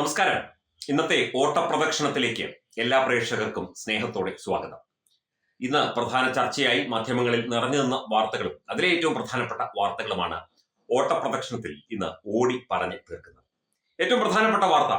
നമസ്കാരം. ഇന്നത്തെ ഓട്ടപ്രദക്ഷിണത്തിലേക്ക് എല്ലാ പ്രേക്ഷകർക്കും സ്നേഹത്തോടെ സ്വാഗതം. ഇന്ന് പ്രധാന ചർച്ചയായി മാധ്യമങ്ങളിൽ നിറഞ്ഞു നിന്ന വാർത്തകളും അതിലെ ഏറ്റവും പ്രധാനപ്പെട്ട വാർത്തകളുമാണ് ഓട്ടപ്രദക്ഷിണത്തിൽ ഇന്ന് ഓടി പറഞ്ഞു തീർക്കുന്നത്. ഏറ്റവും പ്രധാനപ്പെട്ട വാർത്ത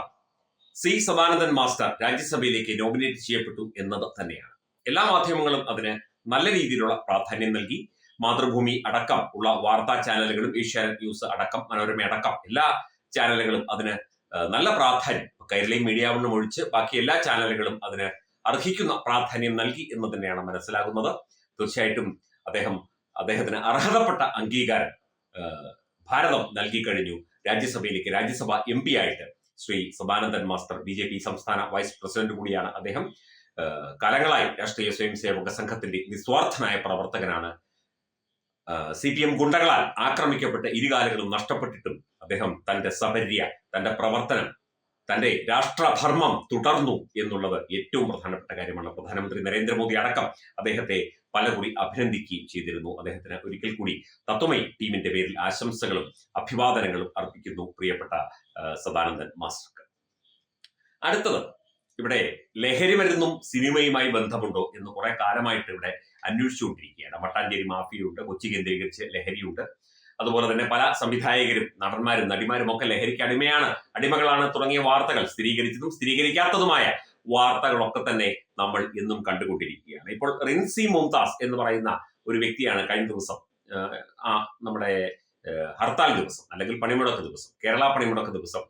സി സദാനന്ദൻ മാസ്റ്റർ രാജ്യസഭയിലേക്ക് നോമിനേറ്റ് ചെയ്യപ്പെട്ടു എന്നത് തന്നെയാണ്. എല്ലാ മാധ്യമങ്ങളും അതിന് നല്ല രീതിയിലുള്ള പ്രാധാന്യം നൽകി. മാതൃഭൂമി അടക്കം ഉള്ള വാർത്താ ചാനലുകളും ഏഷ്യാനെറ്റ് ന്യൂസ് അടക്കം മനോരമ അടക്കം എല്ലാ ചാനലുകളും അതിന് നല്ല പ്രാധാന്യം. കൈരളി മീഡിയ വണ്ണം ഒഴിച്ച് ബാക്കി എല്ലാ ചാനലുകളും അതിന് അർഹിക്കുന്ന പ്രാധാന്യം നൽകി എന്ന് തന്നെയാണ് മനസ്സിലാകുന്നത്. തീർച്ചയായിട്ടും അദ്ദേഹം അദ്ദേഹത്തിന് അർഹതപ്പെട്ട അംഗീകാരം ഭാരതം നൽകി കഴിഞ്ഞു. രാജ്യസഭയിലേക്ക് രാജ്യസഭ എം പി ആയിട്ട് Shri Sadanandan master B J P സംസ്ഥാന വൈസ് പ്രസിഡന്റ് കൂടിയാണ് അദ്ദേഹം. കാലങ്ങളായി രാഷ്ട്രീയ സ്വയം സേവക സംഘത്തിന്റെ നിസ്വാർത്ഥനായ പ്രവർത്തകനാണ്. സി പി എം ഗുണ്ടകളാൽ ആക്രമിക്കപ്പെട്ട് ഇരുകാലുകളും നഷ്ടപ്പെട്ടിട്ടും അദ്ദേഹം തന്റെ സപര്യ തന്റെ പ്രവർത്തനം തന്റെ രാഷ്ട്രധർമ്മം തുടർന്നു എന്നുള്ളത് ഏറ്റവും പ്രധാനപ്പെട്ട കാര്യമാണ്. പ്രധാനമന്ത്രി നരേന്ദ്രമോദി അടക്കം അദ്ദേഹത്തെ പലകുറി അഭിനന്ദിക്കുകയും ചെയ്തിരുന്നു. അദ്ദേഹത്തിന് ഒരിക്കൽ കൂടി തത്വമൈ ടീമിന്റെ പേരിൽ ആശംസകളും അഭിവാദനങ്ങളും അർപ്പിക്കുന്നു പ്രിയപ്പെട്ട സദാനന്ദൻ മാസ്റ്റർക്ക്. അടുത്തത് ഇവിടെ ലഹരി മരുന്നും സിനിമയുമായി ബന്ധമുണ്ടോ എന്ന് കുറെ കാലമായിട്ട് ഇവിടെ അന്വേഷിച്ചുകൊണ്ടിരിക്കുകയാണ്. മട്ടാഞ്ചേരി മാഫിയുണ്ട് കൊച്ചി കേന്ദ്രീകരിച്ച് ലഹരിയുണ്ട്. അതുപോലെ തന്നെ പല സംവിധായകരും നടന്മാരും നടിമാരും ഒക്കെ ലഹരിക്ക് അടിമയാണ്. അടിമകളാണ് തുടങ്ങിയ വാർത്തകൾ സ്ഥിരീകരിച്ചതും സ്ഥിരീകരിക്കാത്തതുമായ വാർത്തകളൊക്കെ തന്നെ നമ്മൾ എന്നും കണ്ടുകൊണ്ടിരിക്കുകയാണ്. ഇപ്പോൾ റിൻസി മുംതാസ് എന്ന് പറയുന്ന ഒരു വ്യക്തിയാണ് കഴിഞ്ഞ ദിവസം ആ നമ്മുടെ ഹർത്താൽ ദിവസം അല്ലെങ്കിൽ പണിമുടക്ക് ദിവസം കേരള പണിമുടക്ക് ദിവസം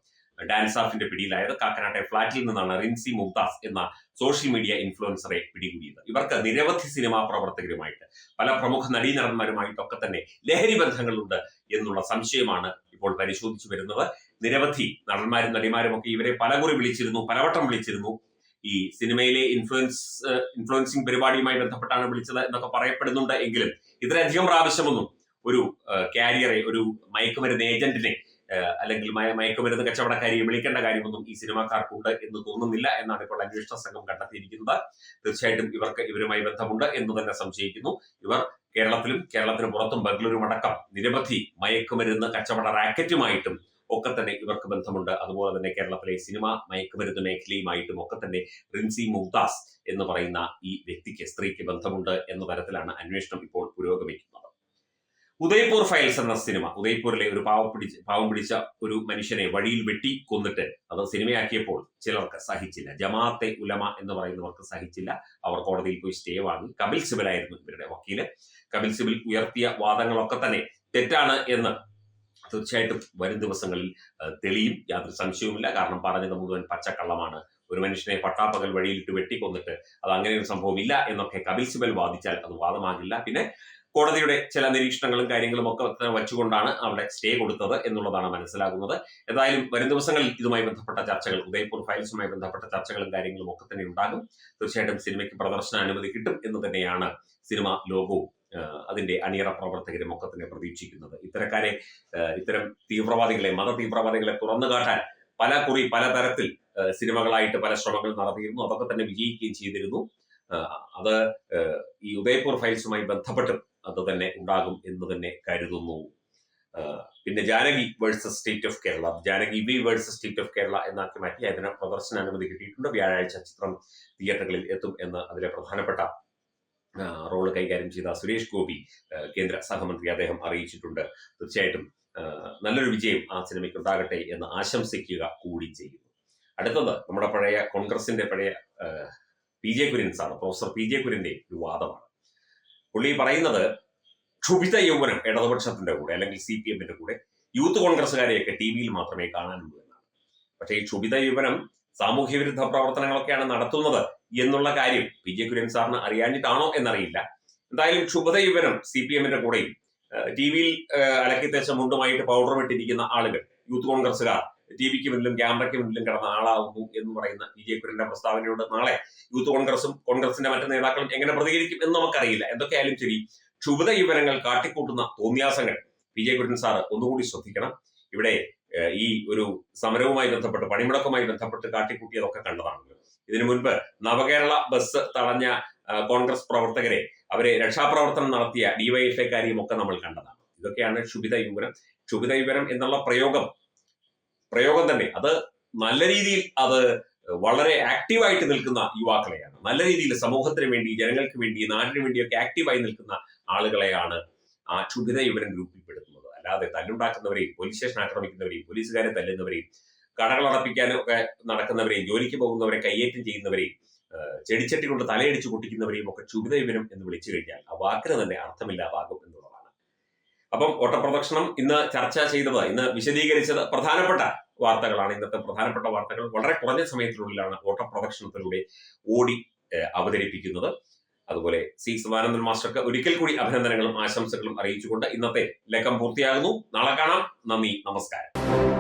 ഡാൻസ് ഓഫിന്റെ പിടിയിലായത് കാക്കനാട്ടെ ഫ്ളാറ്റിൽ നിന്നാണ് റിൻസി മുംതാസ് എന്ന സോഷ്യൽ മീഡിയ ഇൻഫ്ലുവൻസറെ പിടികൂടിയത്. ഇവർക്ക് നിരവധി സിനിമാ പ്രവർത്തകരുമായിട്ട് പല പ്രമുഖ നടീനടന്മാരുമായിട്ടൊക്കെ തന്നെ ലഹരി ബന്ധങ്ങളുണ്ട് എന്നുള്ള സംശയമാണ് ഇപ്പോൾ പരിശോധിച്ചു വരുന്നത്. നിരവധി നടന്മാരും നടിമാരും ഒക്കെ ഇവരെ പലകുറി വിളിച്ചിരുന്നു പലവട്ടം വിളിച്ചിരുന്നു. ഈ സിനിമയിലെ ഇൻഫ്ലുവൻസ് ഇൻഫ്ലുവൻസിങ് പരിപാടിയുമായി ബന്ധപ്പെട്ടാണ് വിളിച്ചത് എന്നൊക്കെ പറയപ്പെടുന്നുണ്ട് എങ്കിലും ഇതിലധികം പ്രാവശ്യമൊന്നും ഒരു കാരിയറെ ഒരു മയക്കുമരുന്ന് ഏജന്റിനെ അല്ലെങ്കിൽ മയ- മയക്കുമരുന്ന് കച്ചവടക്കാരിയെ വിളിക്കേണ്ട കാര്യമൊന്നും ഈ സിനിമാക്കാർക്കുണ്ട് എന്ന് തോന്നുന്നില്ല എന്നാണ് ഇപ്പോൾ അന്വേഷണ സംഘം കണ്ടെത്തിയിരിക്കുന്നത്. തീർച്ചയായിട്ടും ഇവർക്ക് ഇവരുമായി ബന്ധമുണ്ട് എന്ന് തന്നെ സംശയിക്കുന്നു. ഇവർ കേരളത്തിലും കേരളത്തിന് പുറത്തും ബംഗളൂരു അടക്കം നിരവധി മയക്കുമരുന്ന് കച്ചവട റാക്കറ്റുമായിട്ടും ഒക്കെ തന്നെ ഇവർക്ക് ബന്ധമുണ്ട്. അതുപോലെ തന്നെ കേരളത്തിലെ സിനിമ മയക്കുമരുന്ന് മേഖലയുമായിട്ടും ഒക്കെ തന്നെ റിൻസി മുഗ്ദാസ് എന്ന് പറയുന്ന ഈ വ്യക്തിക്ക് സ്ത്രീക്ക് ബന്ധമുണ്ട് എന്ന തരത്തിലാണ് അന്വേഷണം ഇപ്പോൾ പുരോഗമിക്കുന്നത്. ഉദയ്പൂർ ഫയൽസ് എന്ന സിനിമ. ഉദയ്പൂരിലെ ഒരു പാവം പിടിച്ച് പാവം പിടിച്ച ഒരു മനുഷ്യനെ വഴിയിൽ വെട്ടി കൊന്നിട്ട് അത് സിനിമയാക്കിയപ്പോൾ ചിലർക്ക് സഹിച്ചില്ല. ജമാഅത്തെ ഉലമ എന്ന് പറയുന്നവർക്ക് സഹിച്ചില്ല. അവർ കോടതിയിൽ പോയി സ്റ്റേ വാങ്ങി. കപിൽ സിബലായിരുന്നു ഇവരുടെ വക്കീൽ. കപിൽ സിബിൽ ഉയർത്തിയ വാദങ്ങളൊക്കെ തന്നെ തെറ്റാണ് എന്ന് തീർച്ചയായിട്ടും വരും ദിവസങ്ങളിൽ തെളിയും. യാതൊരു സംശയവുമില്ല. കാരണം പറഞ്ഞത് മുഴുവൻ പച്ചക്കള്ളമാണ്. ഒരു മനുഷ്യനെ പട്ടാപ്പകൽ വഴിയിലിട്ട് വെട്ടിക്കൊന്നിട്ട് അത് അങ്ങനെ ഒരു സംഭവം ഇല്ല എന്നൊക്കെ കപിൽ സിബൽ വാദിച്ചാൽ അത് വാദമാകില്ല. പിന്നെ കോടതിയുടെ ചില നിരീക്ഷണങ്ങളും കാര്യങ്ങളും ഒക്കെ വെച്ചുകൊണ്ടാണ് അവിടെ സ്റ്റേ കൊടുത്തത് എന്നുള്ളതാണ് മനസ്സിലാകുന്നത്. ഏതായാലും വരും ദിവസങ്ങളിൽ ഇതുമായി ബന്ധപ്പെട്ട ചർച്ചകൾ ഉദയ്പൂർ ഫയൽസുമായി ബന്ധപ്പെട്ട ചർച്ചകളും കാര്യങ്ങളും ഒക്കെ തന്നെ ഉണ്ടാകും. തീർച്ചയായിട്ടും സിനിമയ്ക്ക് പ്രദർശന അനുമതി കിട്ടും എന്ന് തന്നെയാണ് സിനിമ ലോകവും അതിന്റെ അണിയറ പ്രവർത്തകരും ഒക്കെ തന്നെ പ്രതീക്ഷിക്കുന്നത്. ഇത്തരക്കാരെ ഇത്തരം തീവ്രവാദികളെ മത തീവ്രവാദികളെ തുറന്നു കാട്ടാൻ പല കുറി പല തരത്തിൽ സിനിമകളായിട്ട് പല ശ്രമങ്ങൾ നടത്തിയിരുന്നു. അതൊക്കെ തന്നെ വിജയിക്കുകയും ചെയ്തിരുന്നു. അത് ഈ ഉദയ്പൂർ ഫയൽസുമായി ബന്ധപ്പെട്ടും അത് തന്നെ ഉണ്ടാകും എന്ന് തന്നെ കരുതുന്നു. പിന്നെ Janaki versus state of Kerala Janaki V versus state of Kerala എന്നാക്കി മാറ്റി അതിന് പ്രദർശന അനുമതി കിട്ടിയിട്ടുണ്ട്. വ്യാഴാഴ്ച ചിത്രം തിയേറ്ററുകളിൽ എത്തും എന്ന് അതിലെ പ്രധാനപ്പെട്ട റോൾ കൈകാര്യം ചെയ്ത സുരേഷ് ഗോപി കേന്ദ്ര സഹമന്ത്രി അദ്ദേഹം അറിയിച്ചിട്ടുണ്ട്. തീർച്ചയായിട്ടും നല്ലൊരു വിജയം ആ സിനിമയ്ക്ക് ഉണ്ടാകട്ടെ എന്ന് ആശംസിക്കുക കൂടി ചെയ്യുന്നു. അടുത്തത് നമ്മുടെ പഴയ കോൺഗ്രസിന്റെ പഴയ പി ജെ കുര്യൻസാണ് സാർ പ്രൊഫസർ പി ജെ കുര്യന്റെ ഒരു വാദമാണ്. പുള്ളി പറയുന്നത് ക്ഷുഭിത യൗവനം ഇടതുപക്ഷത്തിന്റെ കൂടെ അല്ലെങ്കിൽ സി പി എമ്മിന്റെ കൂടെ യൂത്ത് കോൺഗ്രസ്സുകാരെയൊക്കെ ടി വിയിൽ മാത്രമേ കാണാനുള്ളൂ എന്നാണ്. പക്ഷേ ഈ ക്ഷുഭിത യുവനം സാമൂഹ്യ വിരുദ്ധ പ്രവർത്തനങ്ങളൊക്കെയാണ് നടത്തുന്നത് എന്നുള്ള കാര്യം പി ജെ കുര്യൻ സാറിന് അറിയാഞ്ഞിട്ടാണോ എന്നറിയില്ല. എന്തായാലും ക്ഷുഭിത യുവനം സി പി എമ്മിന്റെ കൂടെയും ടി വിയിൽ അലക്കി മുണ്ടുമായിട്ട് പൗഡർ ഇട്ടിരിക്കുന്ന ആളുകൾ യൂത്ത് കോൺഗ്രസ്സുകാർ ടി വിക്ക് മുന്നിലും ക്യാമറയ്ക്ക് മുന്നിലും കിടന്ന ആളാവുന്നു എന്ന് പറയുന്ന പി ജെ കുര്യന്റെ പ്രസ്താവനയോട് നാളെ യൂത്ത് കോൺഗ്രസും കോൺഗ്രസിന്റെ മറ്റു നേതാക്കളും എങ്ങനെ പ്രതികരിക്കും എന്ന് നമുക്കറിയില്ല. എന്തൊക്കെയായാലും ശരി ക്ഷുഭിത യുവനങ്ങൾ കാട്ടിക്കൂട്ടുന്ന തോന്നിയാസങ്ങൾ ജെ കുരുൻ സാറ് ഒന്നുകൂടി ശ്രദ്ധിക്കണം. ഇവിടെ ഈ ഒരു സമരവുമായി ബന്ധപ്പെട്ട് പണിമുടക്കുമായി ബന്ധപ്പെട്ട് കാട്ടിക്കൂട്ടിയതൊക്കെ കണ്ടതാണ് ഇതിനു മുൻപ് നവകേരള ബസ് തടഞ്ഞ കോൺഗ്രസ് പ്രവർത്തകരെ അവരെ രക്ഷാപ്രവർത്തനം നടത്തിയ ഡിവൈഎഫ്ഐക്കാരെയും ഒക്കെ നമ്മൾ കണ്ടതാണ്. ഇതൊക്കെയാണ് ക്ഷുഭിത യുവനം ക്ഷുഭിത യുവനം എന്നുള്ള പ്രയോഗം പ്രയോഗം തന്നെ. അത് നല്ല രീതിയിൽ അത് വളരെ ആക്റ്റീവായിട്ട് നിൽക്കുന്ന യുവാക്കളെയാണ്. നല്ല രീതിയിൽ സമൂഹത്തിന് വേണ്ടി ജനങ്ങൾക്ക് വേണ്ടി നാടിന് വേണ്ടിയൊക്കെ ആക്റ്റീവായി നിൽക്കുന്ന ആളുകളെയാണ് ആ ക്ഷുഭിത യുവരൻ ഗ്രൂപ്പിൽ പെടുത്തുന്നത് അല്ലാതെ തല്ലുണ്ടാക്കുന്നവരെയും പോലീസ് സ്റ്റേഷൻ ആക്രമിക്കുന്നവരെയും പോലീസുകാരെ തല്ലുന്നവരെയും കടകൾ അടപ്പിക്കാനും ഒക്കെ നടക്കുന്നവരെയും ജോലിക്ക് പോകുന്നവരെ കയ്യേറ്റം ചെയ്യുന്നവരെയും ചെടിച്ചട്ടി കൊണ്ട് തലയടിച്ച് പൊട്ടിക്കുന്നവരെയും ഒക്കെ ക്ഷുഭിത യുവനം എന്ന് വിളിച്ചു കഴിഞ്ഞാൽ ആ വാക്കിന് തന്നെ അർത്ഥമില്ലാതാകും അപ്പം ഓട്ടപ്രദക്ഷിണം ഇന്ന് ചർച്ച ചെയ്തത് ഇന്ന് വിശദീകരിച്ചത് പ്രധാനപ്പെട്ട വാർത്തകളാണ്. ഇന്നത്തെ പ്രധാനപ്പെട്ട വാർത്തകൾ വളരെ കുറഞ്ഞ സമയത്തിനുള്ളിലാണ് ഓട്ടപ്രദക്ഷിണത്തിലൂടെ ഓടി അവതരിപ്പിക്കുന്നത്. അതുപോലെ സി സദാനന്ദൻ മാസ്റ്റർക്ക് ഒരിക്കൽ കൂടി അഭിനന്ദനങ്ങളും ആശംസകളും അറിയിച്ചുകൊണ്ട് ഇന്നത്തെ ലക്കം പൂർത്തിയാകുന്നു. നാളെ കാണാം. നന്ദി നമസ്കാരം.